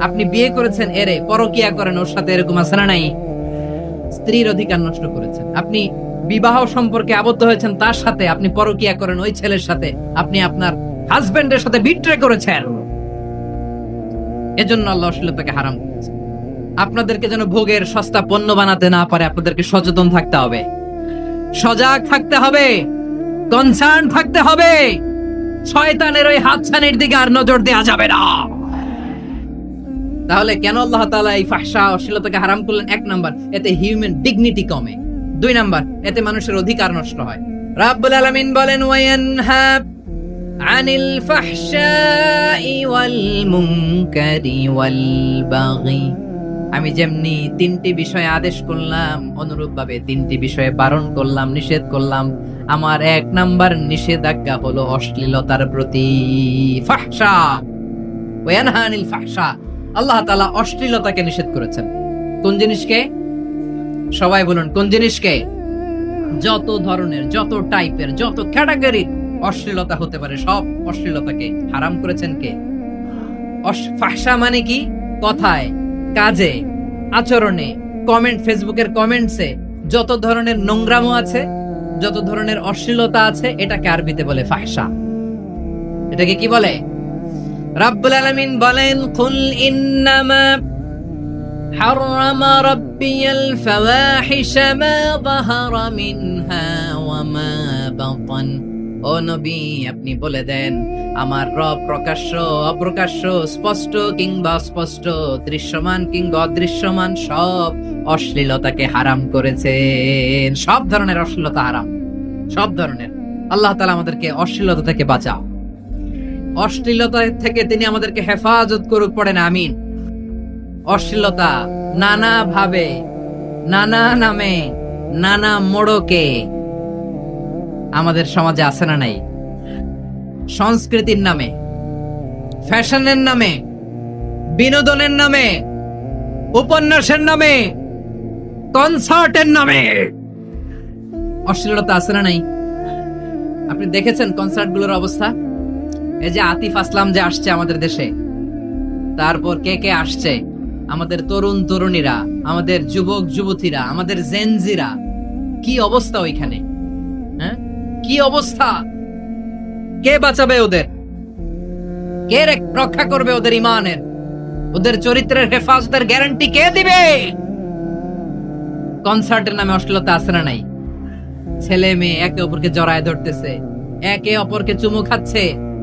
আপনি বিয়ে করেছেন, এরে পরকিয়া করেন, ওর সাথে এরকম আছে না নাই? স্ত্রীর অধিকার নষ্ট করেছেন। আপনি বিবাহ সম্পর্কে আবদ্ধ হয়েছেন, তার সাথে আপনি পরকিয়া করেন, ওই ছেলের সাথে আপনি আপনার হাজবেন্ডের সাথে বিট্রে করেছেন। এজন্য আল্লাহ অশ্লীলতাকে হারাম করেছেন। আপনাদেরকে যেন ভোগের সস্তা পণ্য বানাতে না পারে, আপনাদেরকে সচেতন থাকতে হবে। সজাগ থাকতে হবে কনসার্ন থাকতে হবে। শয়তানের ওই হাতছানির দিকে আর নজর দেওয়া যাবে না। তাহলে কেন আল্লাহ তাআলা এই ফাহশা অশ্লীলতাকে হারাম করলেন? এক নাম্বার, এতে হিউম্যান ডিগনিটি কমে। দুই নাম্বার, এতে মানুষের অধিকার নষ্ট হয়। রাব্বুল আলামিন বলেন আনিল ফাহশাই ওয়াল মুনকারি ওয়াল বাগি। আমি যেমনি তিনটি বিষয়ে আদেশ করলাম, অনুরূপভাবে তিনটি বিষয়ে বারণ করলাম, নিষেধ করলাম, আমার এক নাম্বার নিষেধাজ্ঞা হলো অশ্লীলতার প্রতি ফাহশা। ওয়ানহা আনিল ফাহশা। আল্লাহ তালা অশ্লীলতাকে নিষেধ করেছেন। কোন জিনিসকে? সবাই বলুন, কোন জিনিসকে? যত ধরনের, যত টাইপের, যত ক্যাটাগরি অশ্লীলতা হতে পারে, সব অশ্লীলতাকে হারাম করেছেন কে? ফাহশা মানে কি? কথায়, কাজে, আচরণে কমেন্ট ফেসবুকের কমেন্টসে যত ধরনের নোংরামো আছে, যত ধরনের অশ্লীলতা আছে, এটাকে আরবিতে বলে ফাহশা এটাকে কি বলে? রাব্বুল আলামিন বলেন কুল ইন্নামা حرم ربي الفواحش ما ظهر منها وما بطن ও নবী আপনি বলে দেন আমার রব প্রকাশ্য অপ্রকাশ্য স্পষ্ট কিংবা স্পষ্ট দৃশ্যমান কিংবা অদৃশ্যমান সব অশ্লীলতাকে হারাম করেছেন সব ধরনের অশ্লীলতা হারাম সব ধরনের আল্লাহ তাআলা আমাদেরকে অশ্লীলতা থেকে বাঁচাও অশ্লীলতা থেকে তিনি আমাদেরকে হেফাজত করুক পড়েন আমিন। অশ্লীলতা নানা ভাবে নানা নামে, নানা মোড়কে আমাদের সমাজে আছে না নাই? সংস্কৃতির নামে, ফ্যাশনের নামে, বিনোদনের নামে, উপন্যাসের নামে, কনসার্টের নামে। অশ্লীলতা আছে না নাই? আপনি দেখেছেন কনসার্টগুলোর অবস্থা? এই যে আতিফ আসলাম যে আসছে আমাদের দেশে। তারপর কে কে আসছে? আমাদের তরুণ তরুণীরা, আমাদের যুবক যুবতীরা, আমাদের জেনজিরা কি অবস্থা ওইখানে? হ্যাঁ? কি অবস্থা? কে বাঁচাবে ওদের? কে রক্ষা করবে ওদের ইমানের? ওদের চরিত্রের হেফাজতের গ্যারান্টি কে দিবে? কনসার্টের নামে অশ্লীলতা আছে না নাই? ছেলে মেয়ে একে অপরকে জড়ায় ধরতেছে, একে অপরকে চুমু খাচ্ছে।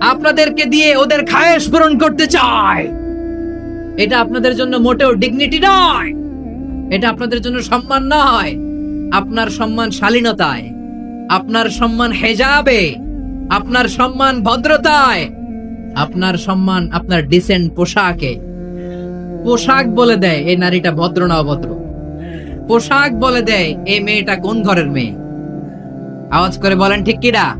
আপনাদেরকে দিয়ে ওদের খায়েশ পূরণ করতে চায় এটা আপনাদের জন্য মোটেও ডিগনিটি নয়। এটা আপনাদের জন্য সম্মান নয়। আপনার সম্মান শালীনতায়, আপনার সম্মান হেজাবে, আপনার সম্মান ভদ্রতায়, আপনার সম্মান আপনার ডিসেন্ট পোশাকে। পোশাক বলে দেয়, এই নারীটা ভদ্র না অভদ্র। পোশাক বলে দেয়, এই মেয়েটা কোন ঘরের মেয়ে? আওয়াজ করে বলেন ঠিক কিনা?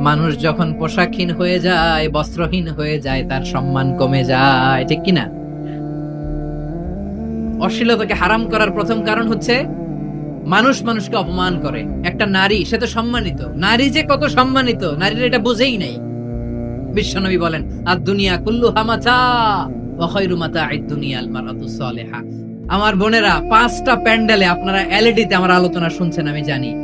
মানুষ যখন পোশাকহীন হয়ে যায়, বস্ত্রহীন হয়ে যায়, তার সম্মান কমে যায়, ঠিক কিনা? অশ্লীলতাকে হারাম করার প্রথম কারণ হচ্ছে, মানুষ মানুষকে অপমান করে। একটা নারী, সে তো সম্মানিত। নারী যে কত সম্মানিত, নারীর এটা বুঝেই নাই। বিশ্বনবী বলেন আর দুনিয়া কুল্লু হামাচা ওয়াখাইরু মাতাঈদ দুনিয়াল মারাতু সালিহা। আমার বোনেরা, পাঁচটা প্যান্ডেলে আপনারা এলইডিতে আমার আলোচনা শুনছেন, আমি জানি।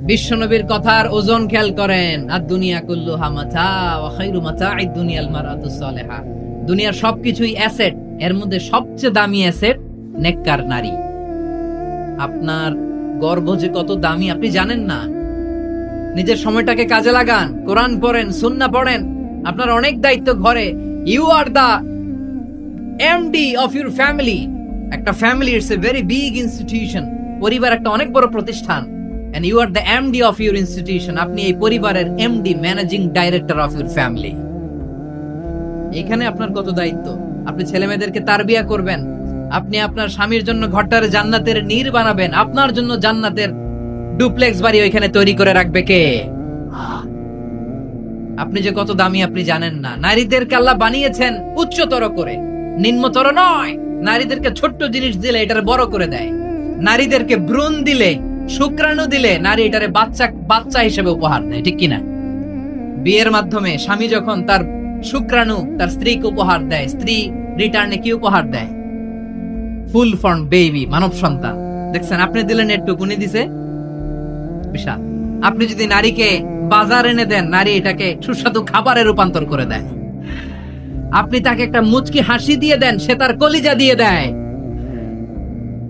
বিশ্বনবীর কথার ওজন খেয়াল করেন। আর দুনিয়া কুল্লু হামাথা ওয়া খাইরু মাতাঈদ দুনিয়াল মারাতু সালেহা। দুনিয়ার সবকিছুই অ্যাসেট, এর মধ্যে সবচেয়ে দামি অ্যাসেট নেককার নারী। আপনার গর্ভ যে কত দামি, আপনি জানেন না। নিজের সময়টাকে কাজে লাগান, কোরআন পড়েন সুন্না পড়েন। আপনার অনেক দায়িত্ব ঘরে। You are the MD of your family একটা family it's a very big institution পরিবার একটা অনেক বড় প্রতিষ্ঠান। And you are the MD of your institution আপনি এই পরিবারের MD managing director of your family এখানে আপনার কত দায়িত্ব? আপনি ছেলে মেয়েদেরকে তারবিয়া করবেন। আপনি আপনার স্বামীর জন্য ঘরটার জান্নাতের নীর বানাবেন। আপনার জন্য জান্নাতের ডুপ্লেক্স বাড়ি ওইখানে তৈরি করে রাখবে কে? আপনি যে কত দামি আপনি জানেন না। নারীদেরকে আল্লাহ বানিয়েছেন উচ্চতর করে। নিম্নতর নয়। নারীদেরকে ছোট্ট জিনিস দিলে এটারে বড় করে দেয়। নারীদেরকে ভ্রূণ দিলে শুক্রাণু দিলে নারী এটারে বাচ্চা বাচ্চা হিসেবে উপহার দেয়, ঠিক কিনা? বিয়ের মাধ্যমে স্বামী যখন তার শুক্রাণু, তার স্ত্রীকে উপহার দেয়, স্ত্রী রিটার্নে কি উপহার দেয়? ফুল ফর্ম বেবি, মানব সন্তান। দেখছেন, আপনি দিলেন একটু, উনি দিছে। বিশাল। আপনি যদি নারীকে বাজার এনে দেন, নারী এটাকে সুস্বাদু খাবারে রূপান্তর করে দেয়। আপনি তাকে একটা মুচকি হাসি দিয়ে দেন, সে তার কলিজা দিয়ে দেয়।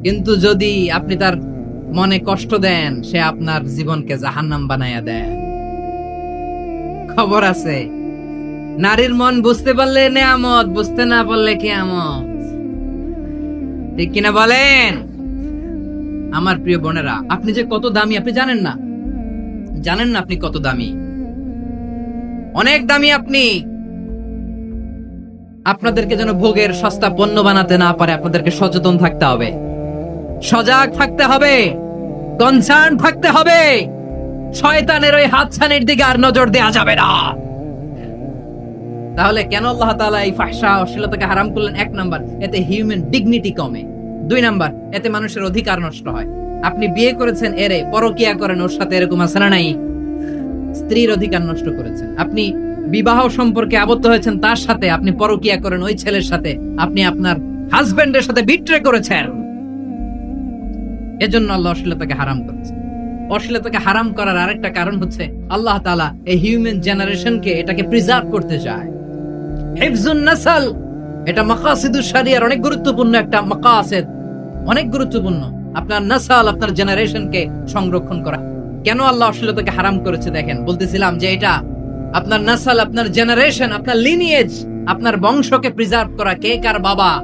কিন্তু যদি আপনি তার মনে কষ্ট দেন, সে আপনার জীবনকে জাহান্নাম বানাইয়া দেয়। খবর আছে, নারীর মন বুঝতে পারলে নেয়ামত, বুঝতে না পারলে কেয়ামত। ঠিক কিনা বলেন? আমার প্রিয় বোনেরা, আপনি যে কত দামি, আপনি জানেন না? জানেন না আপনি কত দামি? অনেক দামি আপনি। আপনাদেরকে যেন ভোগের সস্তা পণ্য বানাতে না পারে, আপনাদেরকে সচেতন থাকতে হবে। সজাগ থাকতে হবে। কনসার্ন থাকতে হবে। শয়তানের ওই হাতছানির দিকে আর নজর দেওয়া যাবে না। তাহলে কেন আল্লাহ তাআলা এই ফাহশা অশ্লীলতাকে হারাম করলেন? এক নাম্বার, এতে হিউম্যান ডিগনিটি কমে। দুই নাম্বার, এতে মানুষের অধিকার নষ্ট হয়। আপনি বিয়ে করেছেন, এরে পরকিয়া করেন, ওর সাথে এরকম আছে না নাই? স্ত্রীর অধিকার নষ্ট করেছেন। আপনি বিবাহ সম্পর্কে আবদ্ধ হয়েছেন, তার সাথে আপনি পরকিয়া করেন, ওই ছেলের সাথে আপনি আপনার হাজবেন্ডের সাথে বিট্রে করেছেন। এজন্য আল্লাহ অশ্লীলতাকে হারাম করেছেন অশ্লীলতাকে হারাম করার আরেকটা কারণ হচ্ছে আল্লাহ তাআলা এই হিউম্যান জেনারেশনকে এটাকে প্রিজার্ভ করতে চায়। নাসাল, এটা মাকাসিদুস শরিয়ার অনেক গুরুত্বপূর্ণ একটা মাকাসিদ। অনেক গুরুত্বপূর্ণ। আপনার নাসাল আপনার জেনারেশনকে সংরক্ষণ করা। কেন আল্লাহ অশ্লীলতাকে হারাম করেছে দেখেন? বলতেছিলাম যে এটা আপনার নাসাল, আপনার জেনারেশন আপনার লিনিয়েজ আপনার বংশকে প্রিজার্ভ করা। কে কার বাবা?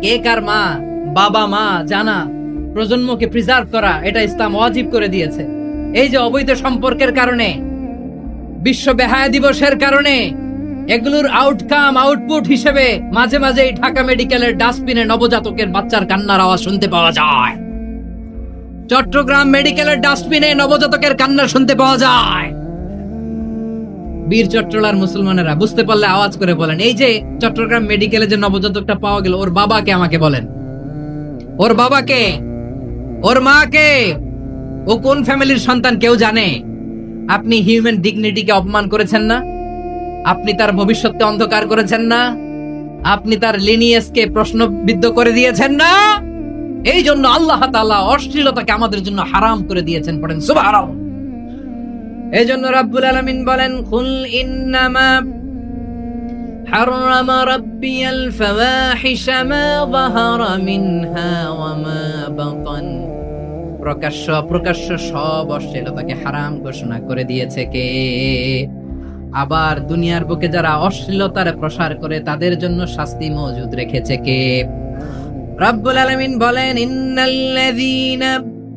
কে কার মা? বাবা, মা, জানা। প্রজন্মকে প্রিজার্ভ করা, এটা ইসলাম অজীব করে দিয়েছে। এই যে অবৈধ সম্পর্কের কারণে, বিশ্ব বেহায়া দিবসের কারণে, এগুলোর আউটকাম আউটপুট হিসেবে মাঝে মাঝে এই ঢাকা মেডিকেলের ডাস্টবিনে নবজাতকের বাচ্চার কান্নার আওয়াজ শুনতে পাওয়া যায়। চট্টগ্রাম মেডিকেলের ডাস্টবিনে নবজাতকের কান্না শুনতে পাওয়া যায়। বীর চট্টলার মুসলমানেরা, বুঝতে পারলে আওয়াজ করে বলেন, এই যে চট্টগ্রাম মেডিকেলে যে নবজাতকটা পাওয়া গেল, ওর বাবাকে আমাকে বলেন। ওর বাবাকে ওর মাকে ও কোন ফ্যামিলির সন্তান কেউ জানে আপনি হিউম্যান ডিগনিটিকে অপমান করেছেন না আপনি তার ভবিষ্যৎকে অন্ধকার করেছেন না আপনি তার লিনিয়েসকে প্রশ্নবিদ্ধ করে দিয়েছেন না এই জন্য আল্লাহ তাআলা অশ্লীলতাকে আমাদের জন্য হারাম করে দিয়েছেন পড়েন সুবহানাল্লাহ এই জন্য রাব্বুল আলামিন বলেন কুল ইন্নামা حرم ربي الفواحش ما ظهر منها وما بطن প্রকাশ্য প্রকাশ্য সব অশ্লীলতাকে হারাম ঘোষণা করে দিয়েছে কে আবার দুনিয়ার বুকে যারা অশ্লীলতার প্রসার করে তাদের জন্য শাস্তি মজুদ রেখেছে কে রব্বুল আলামিন বলেন ইন্নাল্লাযীনা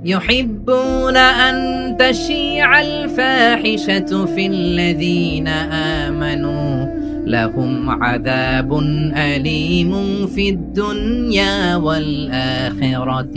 يحبون أن تشيع الفاحشة في الذين آمنوا لهم عذاب أليم في الدنيا والآخرة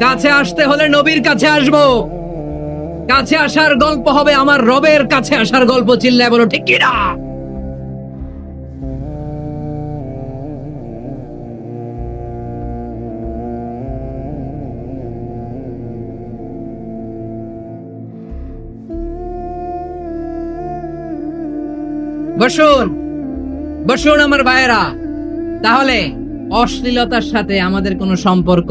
কাছে আসতে হলে নবীর কাছে আসব। কাছে আসার গল্প হবে আমার রবের কাছে আসার গল্প, চিল্লায় বলো, ঠিক কিনা? বসুন বসুন আমার ভাইয়েরা। তাহলে অশ্লীলতার সাথে আমাদের কোনো সম্পর্ক?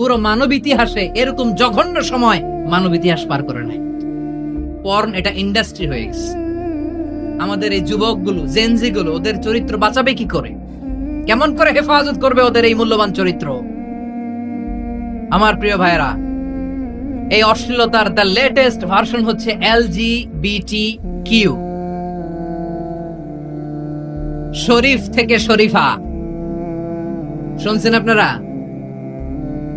পুরো মানব ইতিহাসে এরকম জঘন্য সময় মানব ইতিহাস পার করে নাই। পর্ন এটা ইন্ডাস্ট্রি হয়ে গেছে। আমাদের এই যুবকগুলো জেনজি গুলো, ওদের চরিত্র বাঁচাবে কি করে? কেমন করে হেফাজত করবে ওদের এই মূল্যবান চরিত্র? আমার প্রিয় ভাইরা এই অশ্লীলতার দ্য লেটেস্ট ভার্সন হচ্ছে L G B T Q Sharif থেকে শরীফা। শুনছেন আপনারা?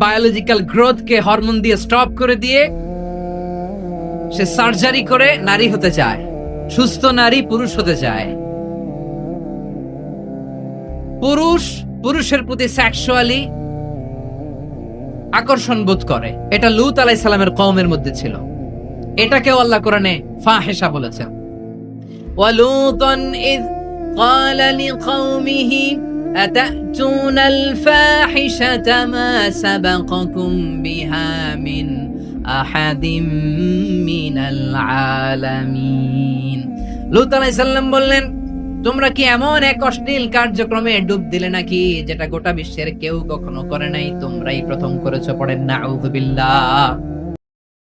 বায়োলজিক্যাল গ্রোথকে হরমোন দিয়ে স্টপ করে দিয়ে সে সার্জারি করে নারী হতে চায় সুস্থ নারী পুরুষ হতে চায় পুরুষ পুরুষের প্রতি সেক্সুয়ালি আকর্ষণ বোধ করে এটা লুত আলাই সালামের কওমের মধ্যে ছিল এটাকেও আল্লাহ কোরআনে ফাহেসা বলেছেন ولوطا إذ قال لقومه أتأتون الفاحشة ما سبقكم بها من أحد من العالمين লুত আলাইহিস সালাম বললেন তোমরা কি এমন এক অশ্লীল কার্যক্রমে ডুব দিলে নাকি যেটা গোটা বিশ্বের কেউ কখনো করে নাই তোমরাই প্রথম করেছো পড়েন না